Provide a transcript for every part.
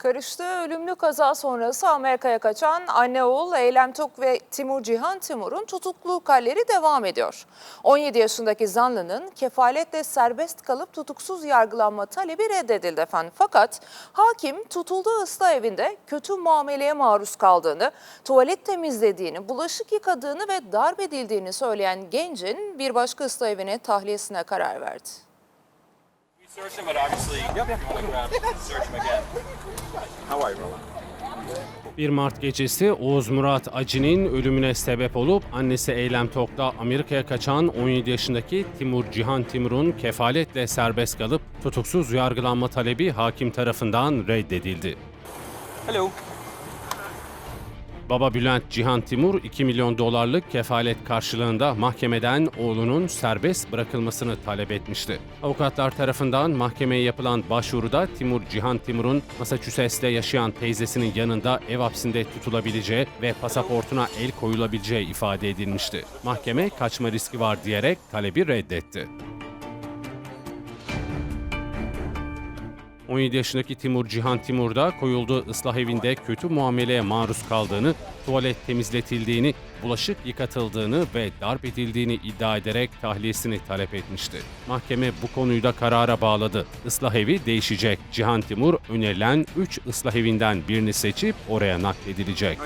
Karıştığı ölümlü kaza sonrası Amerika'ya kaçan anne oğul Eylem Tok ve Timur Cihan Timur'un tutukluluk halleri devam ediyor. 17 yaşındaki zanlının kefaletle serbest kalıp tutuksuz yargılanma talebi reddedildi efendim. Fakat hakim tutulduğu ıslah evinde kötü muameleye maruz kaldığını, tuvalet temizlediğini, bulaşık yıkadığını ve darp edildiğini söyleyen gencin bir başka ıslah evine tahliyesine karar verdi. We searched him, but obviously you want to grab search him again. 1 Mart gecesi Oğuz Murat Acı'nın ölümüne sebep olup annesi Eylem Tok'ta Amerika'ya kaçan 17 yaşındaki Timur Cihan Timur'un kefaletle serbest kalıp tutuksuz yargılanma talebi hakim tarafından reddedildi. Hello. Baba Bülent Cihan Timur 2 milyon dolarlık kefalet karşılığında mahkemeden oğlunun serbest bırakılmasını talep etmişti. Avukatlar tarafından mahkemeye yapılan başvuruda Timur Cihan Timur'un Massachusetts'te yaşayan teyzesinin yanında ev hapsinde tutulabileceği ve pasaportuna el koyulabileceği ifade edilmişti. Mahkeme kaçma riski var diyerek talebi reddetti. 17 yaşındaki Timur Cihan Timur da koyulduğu ıslah evinde kötü muameleye maruz kaldığını, tuvalet temizletildiğini, bulaşık yıkatıldığını ve darp edildiğini iddia ederek tahliyesini talep etmişti. Mahkeme bu konuyu da karara bağladı. Islah evi değişecek. Cihan Timur önerilen 3 ıslah evinden birini seçip oraya nakledilecek.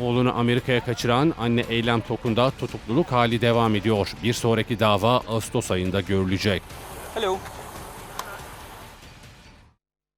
Oğlunu Amerika'ya kaçıran anne Eylem Tokun'da tutukluluk hali devam ediyor. Bir sonraki dava Ağustos ayında görülecek. Hello.